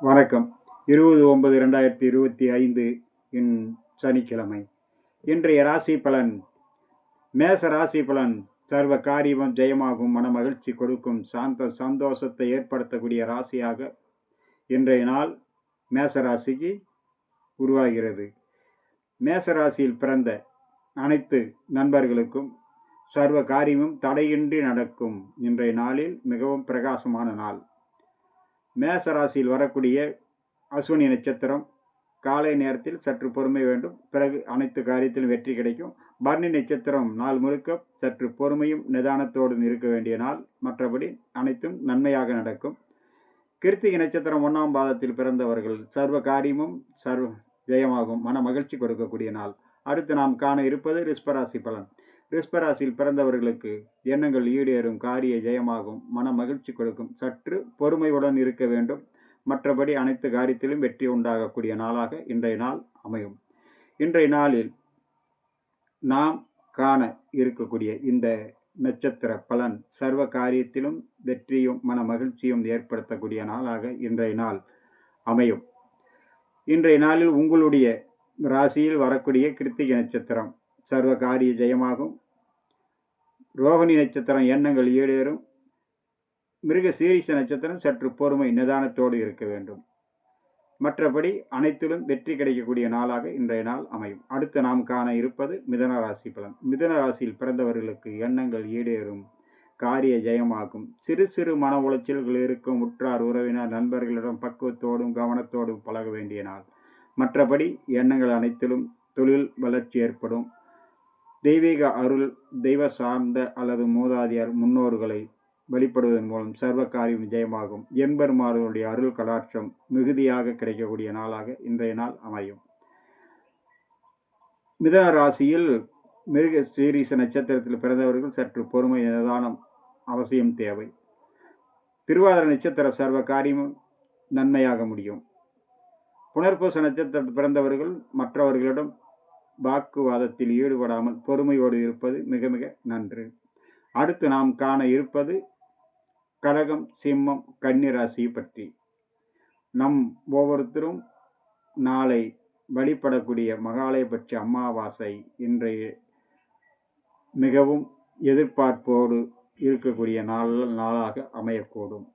வணக்கம். இருபது ஒன்பது ரெண்டாயிரத்தி இருபத்தி ஐந்து இன் சனிக்கிழமை. இன்றைய ராசி பலன். மேச ராசி பலன். சர்வ காரியமும் ஜெயமாகும். மன மகிழ்ச்சி கொடுக்கும். சாந்த சந்தோஷத்தை ஏற்படுத்தக்கூடிய ராசியாக இன்றைய நாள் மேச ராசிக்கு உருவாகிறது. மேச ராசியில் பிறந்த அனைத்து நண்பர்களுக்கும் சர்வ காரியமும் தடையின்றி நடக்கும் இன்றைய நாளில் மிகவும் பிரகாசமான நாள். மேச ராசியில் வரக்கூடிய அஸ்வினி நட்சத்திரம் காலை நேரத்தில் சற்று பொறுமை வேண்டும். பிறகு அனைத்து காரியத்திலும் வெற்றி கிடைக்கும். பர்ணி நட்சத்திரம் நாள் முழுக்க சற்று பொறுமையும் நிதானத்தோடும் இருக்க வேண்டிய நாள். மற்றபடி அனைத்தும் நன்மையாக நடக்கும். கிருத்திகை நட்சத்திரம் ஒன்றாம் பாதத்தில் பிறந்தவர்கள் சர்வ காரியமும் சர்வ ஜெயமாகும். மன மகிழ்ச்சி கொடுக்கக்கூடிய நாள். அடுத்து நாம் காண இருப்பது ரிஸ்பராசி பலன். ரிஸ்பராசியில் பிறந்தவர்களுக்கு எண்ணங்கள் ஈடேறும் காரிய ஜெயமாகும் மன மகிழ்ச்சி கொடுக்கும். சற்று பொறுமையுடன் இருக்க வேண்டும். மற்றபடி அனைத்து காரியத்திலும் வெற்றி உண்டாகக்கூடிய நாளாக இன்றைய நாள் அமையும். இன்றைய நாளில் நாம் காண இருக்கக்கூடிய இந்த நட்சத்திர பலன் சர்வ காரியத்திலும் வெற்றியும் மன மகிழ்ச்சியும் ஏற்படுத்தக்கூடிய நாளாக இன்றைய நாள் அமையும். இன்றைய நாளில் உங்களுடைய ராசியில் வரக்கூடிய கிருத்திகை நட்சத்திரம் சர்வ காரிய ஜெயமாகும் ரோகிணி நட்சத்திரம் எண்ணங்கள் ஈடேறும். மிருக சீரிச நட்சத்திரம் சற்று பொறுமை நிதானத்தோடு இருக்க வேண்டும். மற்றபடி அனைத்திலும் வெற்றி கிடைக்கக்கூடிய நாளாக இன்றைய நாள் அமையும். அடுத்து நாம் காண இருப்பது மிதன ராசி பலன். மிதன ராசியில் பிறந்தவர்களுக்கு எண்ணங்கள் ஈடேறும் காரிய ஜெயமாகும். சிறு சிறு மன உளைச்சல்கள் இருக்கும். உற்றார் உறவினர் நண்பர்களிடம் பக்குவத்தோடும் கவனத்தோடும் பழக வேண்டிய நாள். மற்றபடி எண்ணங்கள் அனைத்திலும் தொழில் வளர்ச்சி ஏற்படும். தெய்வீக அருள் தெய்வ சார்ந்த அல்லது மூதாதியார் முன்னோர்களை வழிபடுவதன் மூலம் சர்வ காரியம் ஜெயமாகும் எம்பெருமானுடைய அருள் கலாட்சம் மிகுதியாக கிடைக்கக்கூடிய நாளாக இன்றைய நாள் அமையும். மிதன ராசியில் மிருக சீரீச நட்சத்திரத்தில் பிறந்தவர்கள் சற்று பொறுமை நிதானம் அவசியம் தேவை. திருவாதிர நட்சத்திர சர்வ காரியமும் நன்மையாக முடியும். புனர்பூச நட்சத்திரத்தில் பிறந்தவர்கள் மற்றவர்களிடம் வாக்குவாதத்தில் ஈடுபடாமல் பொறுமையோடு இருப்பது மிக மிக நன்று. அடுத்து நாம் காண இருப்பது கடகம் சிம்மம் கன்னிராசி பற்றி. நம் ஒவ்வொருத்தரும் நாளை வழிபடக்கூடிய மகாலயபட்ச அமாவாசை இன்றைய மிகவும் எதிர்பார்ப்போடு இருக்கக்கூடிய நாள் நாளாக அமையக்கூடும்.